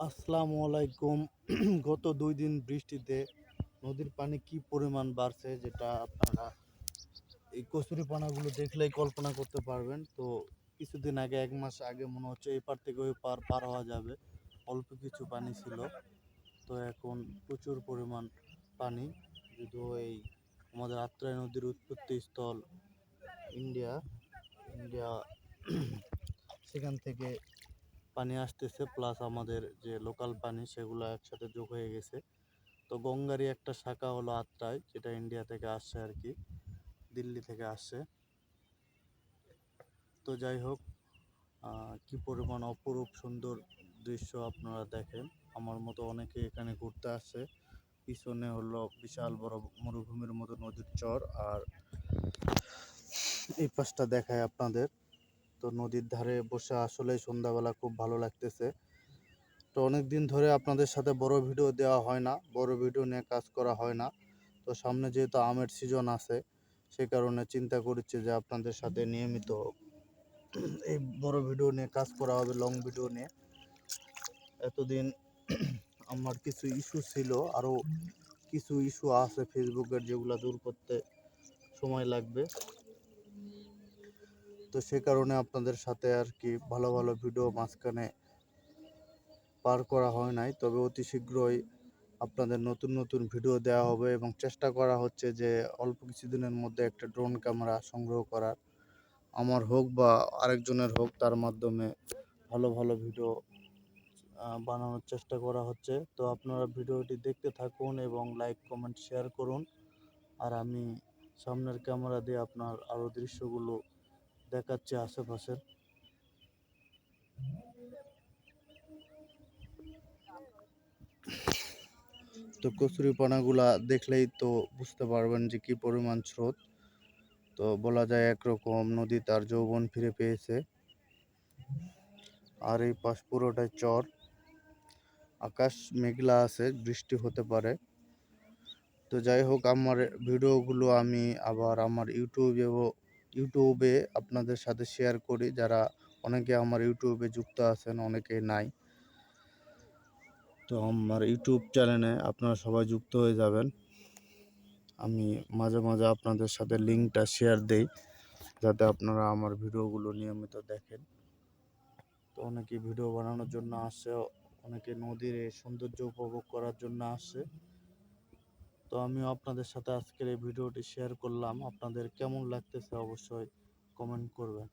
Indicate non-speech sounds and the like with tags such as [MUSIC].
আসসালামু আলাইকুম। [CLEARS THROAT] গত দুই দিন বৃষ্টিতে নদীর পানি কি পরিমাণ বাড়ছে যেটা আপনারা এই কচুরি পানাগুলো দেখলেই কল্পনা করতে পারবেন। তো কিছুদিন আগে, এক মাস আগে মনে হচ্ছে এই পার থেকে ওই পার পার হওয়া যাবে। অল্প কিছু পানি ছিল। তো এখন প্রচুর পরিমাণ পানি। যদিও এই আমাদের আত্রাই নদীর উৎপত্তি স্থল ইন্ডিয়া ইন্ডিয়া, [CLEARS THROAT] সেখান থেকে পানি আসতেছে প্লাস আমাদের যে লোকাল পানি সেগুলো একসাথে যোগ হয়ে গেছে। তো গঙ্গারই একটা শাখা হলো আত্রাই, যেটা ইন্ডিয়া থেকে আসছে আর কি দিল্লি থেকে আসছে। তো যাই হোক কি পরিমাণ অপরূপ সুন্দর দৃশ্য আপনারা দেখেন। আমার মতো অনেকে এখানে ঘুরতে আসছে। পিছনে হলো বিশাল বড় মরুভূমির মতো নদীর চর, আর এই পাশটা দেখায় আপনাদের। তো নদীর ধারে বসে আসলে সন্ধ্যাবেলা খুব ভালো লাগতেছে। তো অনেক দিন ধরে আপনাদের সাথে বড় ভিডিও দেওয়া হয় না, বড় ভিডিও নিয়ে কাজ করা হয় না। তো সামনে যেহেতু আমের সিজন আছে, সে কারণে চিন্তা করছি যে আপনাদের সাথে নিয়মিত এই বড় ভিডিও নিয়ে কাজ করা হবে লং ভিডিও নিয়ে। এতদিন আমার কিছু ইস্যু ছিল, আরও কিছু ইস্যু আছে ফেসবুকের যেগুলো দূর করতে সময় লাগবে। তো সে কারণে আপনাদের সাথে আর কি ভালো ভালো ভিডিও মাঝখানে পার করা হয় নাই। তবে অতি শীঘ্রই আপনাদের নতুন নতুন ভিডিও দেওয়া হবে এবং চেষ্টা করা হচ্ছে যে অল্প কিছুদিনের মধ্যে একটা ড্রোন ক্যামেরা সংগ্রহ করার। আমার হোক বা আরেকজনের হোক, তার মাধ্যমে ভালো ভালো ভিডিও বানানোর চেষ্টা করা হচ্ছে। তো আপনারা ভিডিওটি দেখতে থাকুন এবং লাইক, কমেন্ট, শেয়ার করুন। আর আমি সামনের ক্যামেরা দিয়ে আপনার আরও দৃশ্যগুলো দেখাচ্ছি আশেপাশের। তো কচুরি পানাগুলা দেখলেই তো বুঝতে পারবেন যে কি পরিমাণ স্রোত। তো বলা যায় একরকম নদী তার যৌবন ফিরে পেয়েছে। আর এই পাশ পুরোটাই চর। আকাশ মেঘলা আছে, বৃষ্টি হতে পারে। তো যাই হোক, আমার ভিডিওগুলো আমি আবার আমার ইউটিউবে ইউটিউবে আপনাদের সাথে শেয়ার করি। যারা অনেকে আমার ইউটিউবে যুক্ত আছেন, অনেকে নাই। তো আমার ইউটিউব চ্যানেলে আপনারা সবাই যুক্ত হয়ে যাবেন। আমি মাঝে মাঝে আপনাদের সাথে লিঙ্কটা শেয়ার দেই, যাতে আপনারা আমার ভিডিওগুলো নিয়মিত দেখেন। তো অনেকে ভিডিও বানানোর জন্য আসছে অনেকে নদীর সৌন্দর্য উপভোগ করার জন্য আসছে তো আমি আপনাদের সাথে আজকের এই ভিডিওটি শেয়ার করলাম। আপনাদের কেমন লাগতেছে অবশ্যই কমেন্ট করবেন।